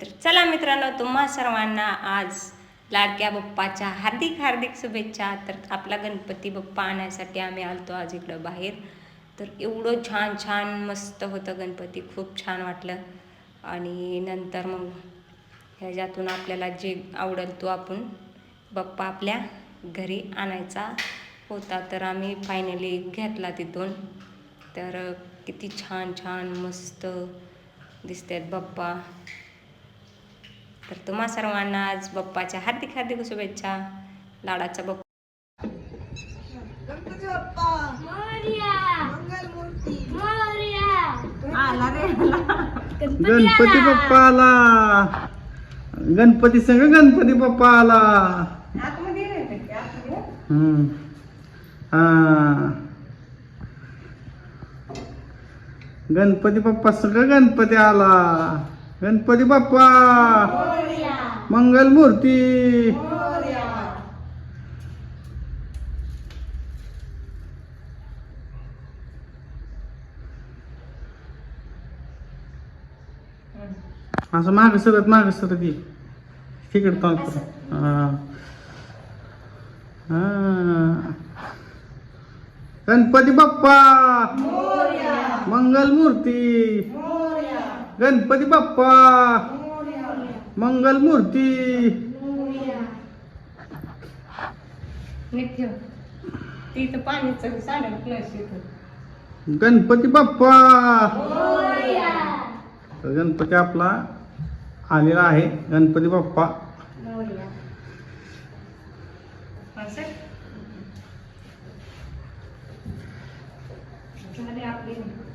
तर चला मित्रांनो तुम्हा सर्वांना आज लाडक्या बाप्पाच्या हार्दिक हार्दिक शुभेच्छा. तर आपला गणपती बाप्पा आणण्यासाठी आम्ही आलतो आज इकडं बाहेर. तर एवढं छान छान मस्त होतं गणपती. खूप छान वाटलं. आणि नंतर मग ह्याच्यातून आपल्याला जे आवडेल तो आपण बाप्पा आपल्या घरी आणायचा होता. तर आम्ही फायनली घेतला तिथून. तर किती छान छान मस्त दिसतात बाप्पा. तर तुम्हा सर्वांना आज बाप्पाच्या हार्दिक हार्दिक शुभेच्छा लाडाचा बाप्पा. गणपती बाप्पा. मंगलमूर्ती. आला रे. गणपती बाप्पा आला. गणपती संग गणपती बाप्पा आला. हा. गणपती बाप्पा संग गणपती आला. गणपती बाप्पा मंगल मूर्ती मोरया. असं माग सरत माग सरत ये तिकडे तोंड कर. हा हा. गणपती बाप्पा मोरया. मंगल मूर्ती मोरया. गणपती बाप्पा. मोरया. मंगल मूर्ती तिथं पाणीचं साडं येतं. गणपती बाप्पा. तर गणपती आपला आलेला आहे. गणपती बाप्पा. आपले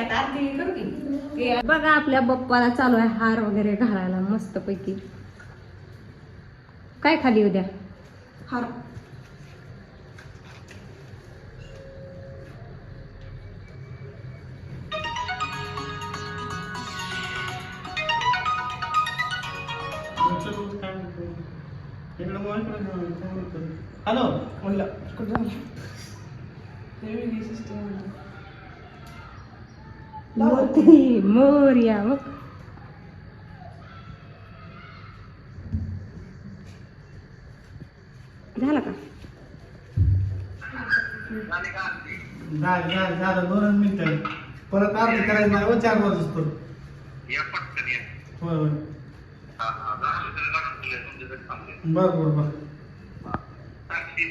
आरती करू की बघा आपल्या बाप्पाला चालू आहे हार वगैरे घालायला मस्त पैकी काय खाली उद्या हार. हॅलो. म्हणलं, मोती मोर्या हो. झाला का? झालं झालं झालं. दोन मिनिट. परत आरती करायची नाही हो, चार वाज असतो या पटकन या. होय होय. हा हा झालं तरी लागून गेलं बर बर बर. Taxi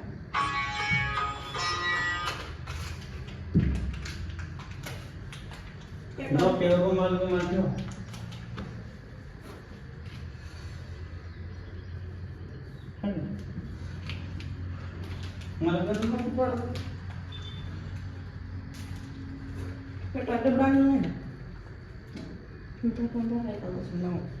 No, quedó como algo mayor. मला तर नको पडत पेटाचं पाणी नाही पेटा कोणता नाही का बसून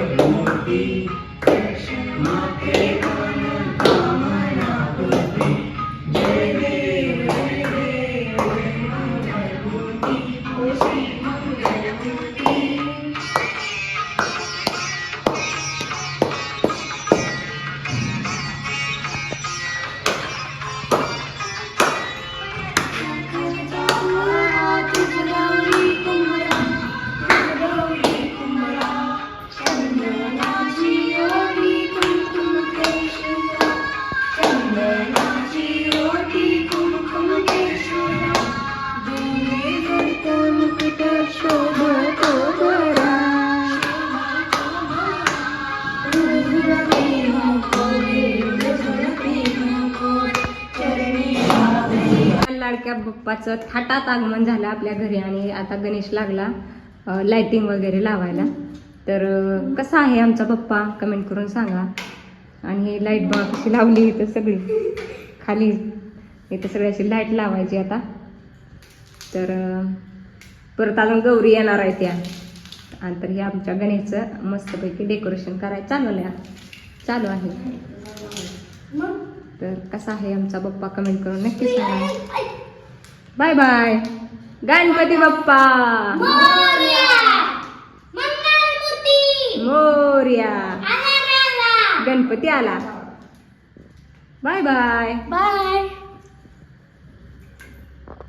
लाडक्या बाप्पाचं थाटात आगमन झालं आपल्या घरी आणि आता गणेश लागला लाइटिंग वगैरे लावायला. तर कसा आहे आमचा पप्पा? कमेंट करून सांगा. आणि लाइट बघा कशी लावली इथं सगळी? खाली इथं सगळी अशी लाइट लावायची आता. तर परत अजून गौरी येणार आहे त्या. आणि तर हे आमच्या गणेशचं मस्तपैकी डेकोरेशन करायचं चालू आहे. चालू आहे. तर कसा आहे आमचा पप्पा? कमेंट करून नक्की सांगा. Bye bye. गणपती बाप्पा. मोर्या. गणपती आला. Bye bye. बाय.